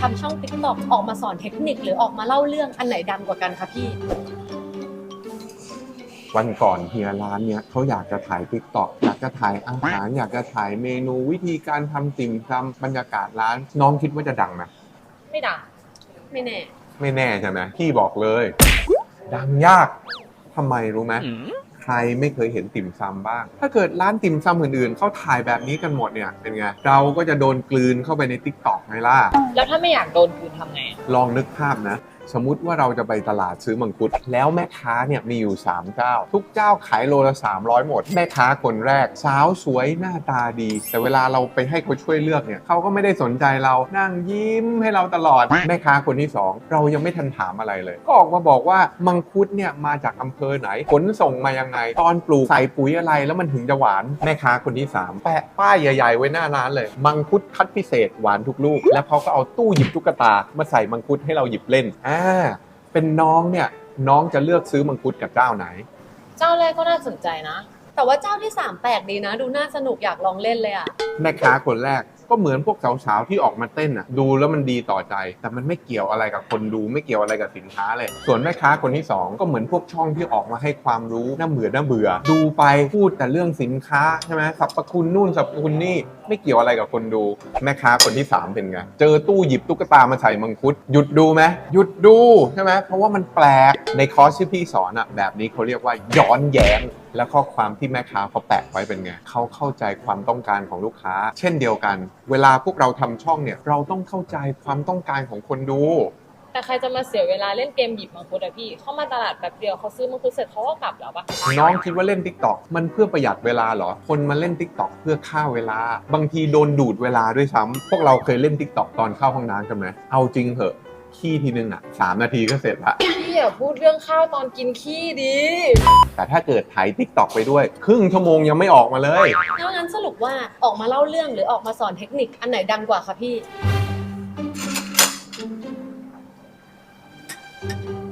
ทำช่องติ๊กต็อกออกมาสอนเทคนิคหรือออกมาเล่าเรื่องอันไหนดังกว่ากันคะพี่ วันก่อนเฮียร้านเนี้ยเขาอยากจะถ่ายติ๊กต็อกอยากจะถ่ายอาหาร อยากจะถ่ายเมนูวิธีการทำติ่มซำบรรยากาศร้าน น้องคิดว่าจะดังไหมไม่ดังไม่แน่ ไม่แน่ใช่ไหมพี่บอกเลย ดังยากทำไมรู้ไหมใค รไม่เคยเห็นติ่มซำบ้าง ถ้าเกิดร้านติ่มซำอื่นๆเขาถ่ายแบบนี้กันหมดเนี่ยเป็นไง เราก็จะโดนกลืนเข้าไปในติ๊กต็อกไงล่ะ แล้วถ้าไม่อยากโดนคืนทำไงอะลองนึกภาพนะ สมมติว่าเราจะไปตลาดซื้อมังคุด แล้วแม่ค้าเนี่ยมีอยู่ 3 เจ้า ทุกเจ้าขายโลละ 300 หมด แม่ค้าคนแรก สาวสวยหน้าตาดี แต่เวลาเราไปให้เขาช่วยเลือกเนี่ยเขาก็ไม่ได้สนใจเรานั่งยิ้มให้เราตลอด แม่ค้าคนที่ 2 เรายังไม่ทันถามอะไรเลย ก็ออกมาบอกว่ามังคุดเนี่ยมาจากอำเภอไหนขนส่งมายังไง ตอนปลูกใส่ปุ๋ยอะไรแล้วมันถึงจะหวานแม่ค้าคนที่ 3 แปะป้ายใหญ่ ๆ ไว้หน้าร้านเลย มังคุดคัดพิเศษหวานทุกลูก แล้วเขาก็เอาตู้หยิบตุ๊กตามาใส่มังคุดให้เราหยิบเล่นอ่าเป็นน้องเนี่ยน้องจะเลือกซื้อมังคุดกับเจ้าไหน เจ้าแรกก็น่าสนใจนะ แต่ว่าเจ้าที่ 3 แปลกดีนะ ดูน่าสนุกอยากลองเล่นเลยอะแม่ค้าคนแรกก็เหมือนพวกสาวๆที่ออกมาเต้นอะดูแล้วมันดีต่อใจ แต่มันไม่เกี่ยวอะไรกับคนดูไม่เกี่ยวอะไรกับสินค้าเลย ส่วนแม่ค้าคนที่สองก็เหมือนพวกช่องที่ออกมาให้ความรู้น่าเบื่อน่าเบื่อ ดูไปพูดแต่เรื่องสินค้าใช่ไหมสรรพคุณนู่นสรรพคุณนี่ ไม่เกี่ยวอะไรกับคนดูแม่ค้าคนที่สามเป็นไงเจอตู้หยิบตุ๊กตามาใส่มังคุด หยุดดูไหมหยุดดูใช่ไหมเพราะว่ามันแปลกในคอร์สที่พี่สอนอะแบบนี้เขาเรียกว่าย้อนแย้งและข้อความที่แม่ค้าเขาแปะไว้เป็นไงเขาเข้าใจความต้องการของลูกค้า เช่นเดียวกัน เวลาพวกเราทำช่องเนี่ยเราต้องเข้าใจความต้องการของคนดู แต่ใครจะมาเสียเวลาเล่นเกมหยิบมังคุดอะพี่ เข้ามาตลาดแป๊บเดียวเขาซื้อมังคุดเสร็จเขาก็กลับแล้วปะน้องคิดว่าเล่น Tik t o อกมันเพื่อประหยัดเวลาเหรอ คนมาเล่น Tik t o อกเพื่อฆ่าเวลา บางทีโดนดูดเวลาด้วยซ้ำพวกเราเคยเล่น Tik t o อกตอนเข้าห้องน้ำกันไหมเอาจริงเหอะขี้ทีนึงอะสามนาทีก็เสร็จละ พี่อย่าพูดเรื่องข้าวตอนกินขี้ดีแต่ถ้าเกิดถ่าย Tik t o อกไปด้วย ครึ่งชั่วโมงยังไม่ออกมาเลย แล้วงั้นสรุปว่าออกมาเล่าเรื่องหรือออกมาสอนเทคนิคอันไหนดังกว่าคะพี่ Thank you